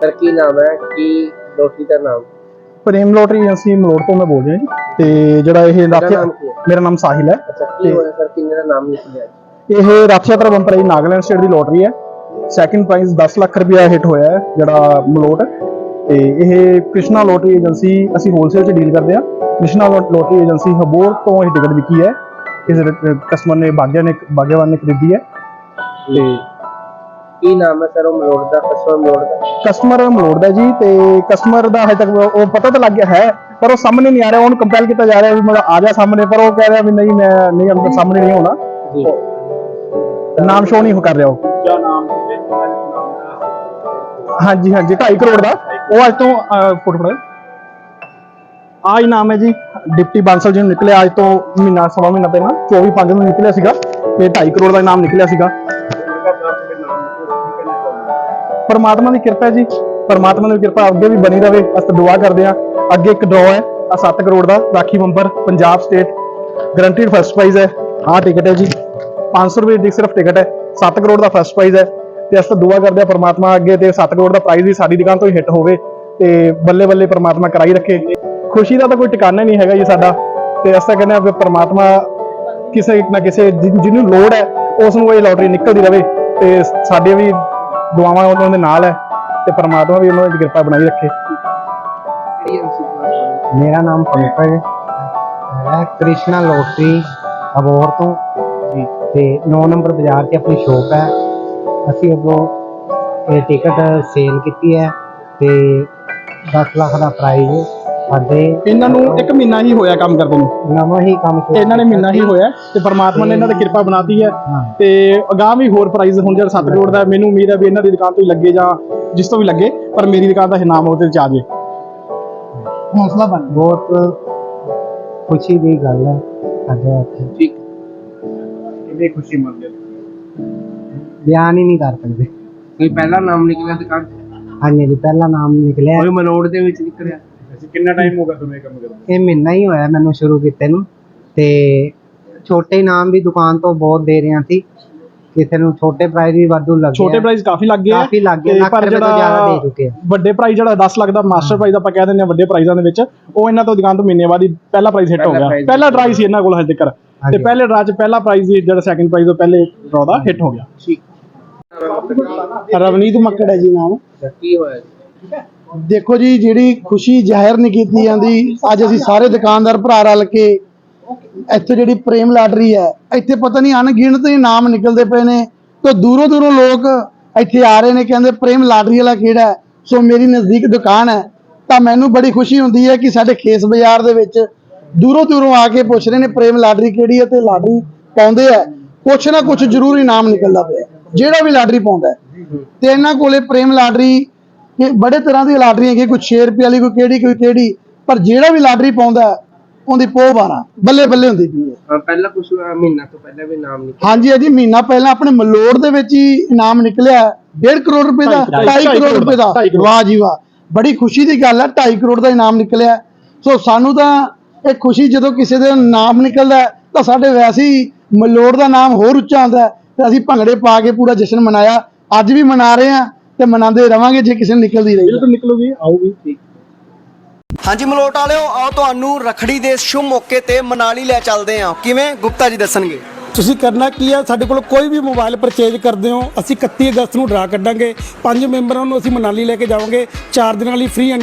Sir ਕੀ ਨਾਮ ਹੈ? ਕੀ lottery ਦਾ ਨਾਮ? ਪ੍ਰੇਮ ਲੋਟਰੀ ਏਜੰਸੀ ਮਲੋੜ ਤੋਂ ਮੈਂ ਬੋਲ ਰਿਹਾ ਜੀ। ਤੇ ਜਿਹੜਾ ਇਹ ਨਾਮ ਕੀ ਹੈ? ਮੇਰਾ ਨਾਮ ਸਾਹਿਲ ਹੈ। ਅੱਛਾ ਕੀ ਹੋਇਆ ਸਰ? ਕਿੰਨੇ ਦਾ ਨਾਮ ਨਿਕਲਿਆ ਇਹ ਰੱਥ ਯਾਤਰਾ ਬੰਪਰ ਹੈ ਜੀ, ਨਾਗਾਲੈਂਡ ਸਟੇਟ ਦੀ ਲੋਟਰੀ ਹੈ। ਸੈਕਿੰਡ ਪ੍ਰਾਈਜ਼ 10 ਲੱਖ ਰੁਪਇਆ ਹਿੱਟ ਹੋਇਆ ਹੈ ਜਿਹੜਾ ਮਲੋਟ ਤੇ ਇਹ ਕ੍ਰਿਸ਼ਨਾ ਲੋਟਰੀ ਏਜੰਸੀ ਅਸੀਂ ਹੋਲਸੇਲ 'ਚ ਡੀਲ ਕਰਦੇ ਆ ਕ੍ਰਿਸ਼ਨਾ ਲੋਟਰੀ ਏਜੰਸੀ ਹਬੋਰ ਤੋਂ ਇਹ ਟਿਕਟ ਵਿਕੀ ਹੈ। ਇਸ ਕਸਟਮਰ ਨੇ ਬਾਗਿਆ ਨੇ ਬਾਗਿਆਵਾਨ ਨੇ ਖਰੀਦੀ ਹੈ। ਤੇ ਕੀ ਨਾਮ ਹੈ ਸਰ ਉਹ ਮਲੋੜ ਦਾ? ਕਸਟਮਰ ਮਲੋੜ ਦਾ? ਕਸਟਮਰ ਮਲੋੜ ਦਾ ਜੀ ਤੇ ਕਸਟਮਰ ਦਾ ਹਜੇ ਤੱਕ ਉਹ ਪਤਾ ਤਾਂ ਲੱਗ ਗਿਆ ਹੈ ਪਰ ਉਹ ਸਾਹਮਣੇ ਨਹੀਂ ਆ ਰਿਹਾ। ਉਹਨੂੰ ਕੰਪੈਲ ਕੀਤਾ ਜਾ ਰਿਹਾ ਵੀ ਮਤਲਬ ਆ ਜਾ ਸਾਹਮਣੇ ਪਰ ਉਹ ਕਹਿ ਰਿਹਾ ਵੀ ਨਹੀਂ ਮੈਂ ਨਹੀਂ ਅੰਦਰ ਸਾਹਮਣੇ ਨਹੀਂ ਹੋਣਾ। ਨਾਮ ਸ਼ੋ ਨਹੀਂ ਕਰ ਰਿਹਾ ਉਹ। ਕੀ ਨਾਮ ਹਾਂਜੀ ਹਾਂਜੀ 2.5 ਕਰੋੜ ਦਾ। ਉਹ ਅੱਜ ਤੋਂ ਫੁੱਟ ਫੜਾ ਆ ਨਾਮ ਹੈ ਜੀ, ਡਿਪਟੀ ਬਾਂਸਲ ਜੀ ਨੂੰ ਨਿਕਲਿਆ ਅੱਜ ਤੋਂ ਮਹੀਨਾ, ਸਵਾ ਮਹੀਨਾ ਪਹਿਲਾਂ 24 5 ਨੂੰ ਨਿਕਲਿਆ ਸੀਗਾ, ਤੇ 2.5 ਕਰੋੜ ਦਾ ਇਨਾਮ ਨਿਕਲਿਆ ਸੀਗਾ। ਪਰਮਾਤਮਾ ਦੀ ਕਿਰਪਾ ਜੀ, ਪਰਮਾਤਮਾ ਦੀ ਕਿਰਪਾ ਅੱਗੇ ਵੀ ਬਣੀ ਰਵੇ, ਅਸੀਂ ਦੁਆ ਕਰਦੇ ਆ ਅੱਗੇ ਇੱਕ ਡਰਾ ਹੈ ਆ 7 ਕਰੋੜ ਦਾ, Rakhi bumper Punjab state guaranteed first prize ਹੈ, ਆਹ ਟਿਕਟ ਹੈ ਜੀ। 500 ਰੁਪਏ ਦੀ ਸਿਰਫ ਟਿਕਟ ਹੈ 7 ਕਰੋੜ ਦਾ ਫਸਟ ਪ੍ਰਾਈਜ਼ ਹੈ। ਤੇ ਅਸੀਂ ਤਾਂ ਦੁਆ ਕਰਦੇ ਆ ਪਰਮਾਤਮਾ ਅੱਗੇ ਤੇ 7 ਕਰੋੜ ਦਾ ਪ੍ਰਾਈਜ਼ ਵੀ ਸਾਡੀ ਦੁਕਾਨ ਤੋਂ ਹੀ ਹਿੱਟ ਹੋਵੇ ਤੇ ਬੱਲੇ ਬੱਲੇ ਪਰਮਾਤਮਾ ਕਰਾਈ ਰੱਖੇ। ਖੁਸ਼ੀ ਦਾ ਤਾਂ ਕੋਈ ਟਿਕਾਣਾ ਨਹੀਂ ਹੈਗਾ ਜੀ ਸਾਡਾ ਤੇ ਅਸੀਂ ਤਾਂ ਕਹਿੰਦੇ ਆ ਵੀ ਪਰਮਾਤਮਾ ਕਿਸੇ ਨਾ ਕਿਸੇ ਜਿ- ਜਿਹਨੂੰ ਲੋੜ ਹੈ ਉਸ ਨੂੰ ਇਹ ਲੋਟਰੀ ਨਿਕਲਦੀ ਰਵੇ ਤੇ ਸਾਡੀਆਂ ਵੀ ਦੁਆਵਾਂ ਉਹਨਾਂ ਦੇ ਨਾਲ ਹੈ ਤੇ ਪਰਮਾਤਮਾ ਵੀ ਉਹਨਾਂ ਦੀ ਕਿਰਪਾ ਬਣਾਈ ਰੱਖੇ। ਮੇਰਾ ਨਾਮ ਪੰਕਜ ਹੈ। ਕ੍ਰਿਸ਼ਨਾ ਲੋਟਰੀ ਅਬੋਹਰ ਤੋਂ। ਜੀ। ਤੇ 9 ਨੰਬਰ ਬਾਜ਼ਾਰ 'ਚ ਆਪਣੀ ਸ਼ੋਪ ਹੈ। ਅਸੀਂ ਅੱਗੋਂ ਇਹ ਟਿਕਟ ਸੇਲ ਕੀਤੀ ਹੈ ਤੇ 10 ਲੱਖ ਦਾ ਪ੍ਰਾਈਜ਼ ਸਾਡੇ ਇਹਨਾਂ ਨੂੰ 1 ਮਹੀਨਾ ਹੀ ਹੋਇਆ ਕੰਮ ਕਰਦੇ ਨੂੰ। ਨਵਾਂ ਹੀ ਕੰਮ ਸ਼ੁਰੂ ਇਹਨਾਂ ਨੇ ਮਹੀਨਾ ਹੀ ਹੋਇਆ ਤੇ ਪਰਮਾਤਮਾ ਨੇ ਇਹਨਾਂ ਤੇ ਕਿਰਪਾ ਬਣਾਤੀ ਹੈ। ਤੇ ਅਗਾਹ ਵੀ ਹੋਰ ਪ੍ਰਾਈਜ਼ ਹੁਣ ਜਿਹੜਾ 7 ਕਰੋੜ ਦਾ ਮੈਨੂੰ ਉਮੀਦ ਹੈ ਵੀ ਇਹਨਾਂ ਦੀ ਦੁਕਾਨ ਤੋਂ ਹੀ ਲੱਗੇ ਜਾਂ ਜਿਸ ਤੋਂ ਵੀ ਲੱਗੇ ਪਰ ਮੇਰੀ ਦੁਕਾਨ ਦਾ ਇਨਾਮ ਉਹਦੇ ਚ ਆ ਜੇ ਹੌਸਲਾ ਬਣ ਬਹੁਤ ਖੁਸ਼ੀ ਦੀ ਗੱਲ ਹੈ ਸਾਡੇ ਇੱਥੇ। ਠੀਕ। ਕਿਵੇਂ ਖੁਸ਼ੀ ਮੰਨਦੇ ਬਿਆਨ ਹੀ ਨਹੀਂ ਕਰ ਸਕਦੇ। ਕੋਈ ਪਹਿਲਾ ਨਾਮ ਨਿਕਲਿਆ ਤੇ ਕੱਢ ਹਾਂਜੀ ਜੀ ਪਹਿਲਾ ਨਾਮ ਨਿਕਲਿਆ। ਕੋਈ ਮਲੋੜ ਦੇ ਵਿੱਚ ਨਿਕਲਿਆ? ਅਸੀਂ ਕਿੰਨਾ ਟਾਈਮ ਹੋ ਗਿਆ ਤੁਹਾਨੂੰ ਇਹ ਕੰਮ ਕਰਦੇ ਇਹ ਮਹੀਨਾ ਹੀ ਹੋਇਆ ਮੈਨੂੰ ਸ਼ੁਰੂ ਕੀਤੇ ਨੂੰ। ਤੇ ਛੋਟੇ ਨਾਮ ਵੀ ਦੁਕਾਨ ਤੋਂ ਬਹੁਤ ਦੇ ਰਿਆਂ ਸੀ। ਕਿਸੇ ਨੂੰ ਛੋਟੇ ਪ੍ਰਾਈਜ਼ ਵੀ ਵਾਧੂ ਲੱਗੇ ਛੋਟੇ ਪ੍ਰਾਈਜ਼ ਕਾਫੀ ਲੱਗ ਗਏ। ਕਾਫੀ ਲੱਗ ਗਏ ਲੱਖ ਰੁਪਏ ਤੋਂ ਜ਼ਿਆਦਾ ਦੇ ਚੁੱਕੇ ਵੱਡੇ ਪ੍ਰਾਈਜ਼ ਜਿਹੜਾ 10 ਲੱਖ ਦਾ ਮਾਸਟਰ ਪ੍ਰਾਈਜ਼ ਆਪਾਂ ਕਹਿ ਦਿੰਦੇ ਆ ਵੱਡੇ ਪ੍ਰਾਈਜ਼ਾਂ ਦੇ ਵਿੱਚ ਉਹ ਇਹਨਾਂ ਤੋਂ ਦੁਕਾਨ ਤੋਂ ਮਹੀਨੇ ਬਾਅਦ ਹੀ ਪਹਿਲਾ ਪ੍ਰਾਈਜ਼ ਹਿੱਟ ਹੋ ਗਿਆ। ਪਹਿਲਾ ਡਰਾਈ ਸੀ ਇਹਨਾਂ ਕੋਲ ਹਜੇ ਤੱਕ। ਤੇ ਪਹਿਲੇ ਡਰਾ ਚ ਪਹਿਲਾ ਪ੍ਰਾਈਜ਼ ਜਿਹੜਾ ਸੈਕੰਡ ਪ੍ਰਾਈਜ਼ ਤੋਂ ਪਹਿਲੇ ਡਰਾ ਦਾ ਹਿੱਟ ਹੋ ਗਿਆ। ਠੀਕ। ਰਵਨੀਤ ਮੱਕੜ ਹੈ ਜੀ ਨਾਮ ਕੀ ਹੋਇਆ? ਦੇਖੋ ਜੀ ਜਿਹੜੀ ਖੁਸ਼ੀ ਜ਼ਾਹਿਰ ਨਹੀਂ ਕੀਤੀ ਜਾਂਦੀ ਅੱਜ ਅਸੀਂ ਸਾਰੇ ਦੁਕਾਨਦਾਰ ਭਰਾ ਰਲ ਕੇ ਇੱਥੇ ਜਿਹੜੀ ਪ੍ਰੇਮ ਲਾਟਰੀ ਹੈ ਇੱਥੇ ਪਤਾ ਨਹੀਂ ਅਣਗਿਣਤ ਇਨਾਮ ਨਿਕਲਦੇ ਪਏ ਨੇ ਤੇ ਦੂਰੋਂ ਦੂਰੋਂ ਲੋਕ ਇੱਥੇ ਆ ਰਹੇ ਨੇ ਕਹਿੰਦੇ ਪ੍ਰੇਮ ਲਾਟਰੀ ਵਾਲਾ ਕਿਹੜਾ ਹੈ? ਸੋ ਮੇਰੀ ਨਜ਼ਦੀਕ ਦੁਕਾਨ ਹੈ ਤਾਂ ਮੈਨੂੰ ਬੜੀ ਖੁਸ਼ੀ ਹੁੰਦੀ ਹੈ ਕਿ ਸਾਡੇ ਖੇਸ ਬਾਜ਼ਾਰ ਦੇ ਵਿੱਚ ਦੂਰੋਂ ਦੂਰੋਂ ਆ ਕੇ ਪੁੱਛ ਰਹੇ ਨੇ ਪ੍ਰੇਮ ਲਾਟਰੀ ਕਿਹੜੀ ਹੈ ਤੇ ਲਾਟਰੀ ਪਾਉਂਦੇ ਆ ਕੁਛ ਨਾ ਕੁਛ ਜ਼ਰੂਰ ਇਨਾਮ ਨਿਕਲਦਾ ਪਿਆ ਜਿਹੜਾ ਵੀ ਲਾਟਰੀ ਪਾਉਂਦਾ ਹੈ। ਤੇ ਇਹਨਾਂ ਕੋਲੇ ਪ੍ਰੇਮ ਲਾਟਰੀ ਇਹ ਬੜੇ ਤਰ੍ਹਾਂ ਦੀ ਲਾਟਰੀ ਹੈਗੀ ਕੋਈ 6 ਰੁਪਏ ਵਾਲੀ ਕੋਈ ਕਿਹੜੀ ਕੋਈ ਕਿਹੜੀ ਪਰ ਜਿਹੜਾ ਵੀ ਲਾਟਰੀ ਪਾਉਂਦਾ ਹੈ, ਉਹਦੀ ਪੋਹ 12 ਬੱਲੇ ਬੱਲੇ ਹੁੰਦੀ ਪਈ ਹੈ। ਹਾਂ ਪਹਿਲਾਂ ਕੁਝ ਮਹੀਨਾ ਤੋਂ ਪਹਿਲਾਂ ਵੀ ਨਾਮ ਨਿਕਲਿਆ? ਹਾਂਜੀ ਹਾਂਜੀ ਮਹੀਨਾ ਪਹਿਲਾਂ ਆਪਣੇ ਮਲੋੜ ਦੇ ਵਿੱਚ ਹੀ ਇਨਾਮ ਨਿਕਲਿਆ 1.5 ਕਰੋੜ ਰੁਪਏ ਦਾ ਢਾਈ- 2.5 ਢਾਈ ਕਰੋੜ ਰੁਪਏ ਦਾ। ਵਾਹ ਜੀ ਵਾਹ। ਬੜੀ ਖੁਸ਼ੀ ਦੀ ਗੱਲ ਹੈ 2.5 ਕਰੋੜ ਦਾ ਇਨਾਮ ਨਿਕਲਿਆ ਸੋ ਸਾਨੂੰ ਤਾਂ ਇਹ ਖੁਸ਼ੀ ਜਦੋਂ ਕਿਸੇ ਦੇ ਨਾਮ ਨਿਕਲਦਾ ਤਾਂ ਸਾਡੇ ਵੈਸੇ ਹੀ ਮਲੋੜ ਦਾ ਨਾਮ ਹੋਰ ਉੱਚਾ ਆਉਂਦਾ ਹੈ। ਤੇ ਅਸੀਂ ਭੰਗੜੇ ਪਾ ਕੇ ਪੂਰਾ ਜਸ਼ਨ ਮਨਾਇਆ। ਅੱਜ ਵੀ ਮਨਾ ਰਹੇ ਹਾਂ ਤੇ ਮਨਾਉਂਦੇ ਰਵਾਂਗੇ ਜੇ ਕਿਸੇ ਨੂੰ ਨਿਕਲਦੀ ਰਹੀ। ਬਿਲਕੁਲ ਨਿਕਲੂਗੀ ਆਊਗੀ ਹਾਂਜੀ ਮਲੋਟ ਵਾਲਿਓ ਆਓ ਤੁਹਾਨੂੰ ਰਖੜੀ ਦੇ ਸ਼ੁਭ ਮੌਕੇ ਤੇ ਮਨਾਲੀ ਲੈ ਚੱਲਦੇ ਹਾਂ। ਕਿਵੇਂ? ਗੁਪਤਾ ਜੀ ਦੱਸਣਗੇ। ਤੁਸੀਂ ਕਰਨਾ ਕੀ ਹੈ ਸਾਡੇ ਕੋਲ ਕੋਈ ਵੀ ਮੋਬਾਈਲ ਪਰਚੇਜ ਕਰਦੇ ਹੋ ਅਸੀਂ 31 ਅਗਸਤ ਨੂੰ ਡਰਾ ਕੱਢਾਂਗੇ। ਪੰਜ ਮੈਂਬਰਾਂ ਨੂੰ ਅਸੀਂ ਮਨਾਲੀ ਲੈ ਕੇ ਜਾਵਾਂਗੇ। ਚਾਰ ਦਿਨਾਂ ਲਈ ਫ੍ਰੀ ਐਂਡ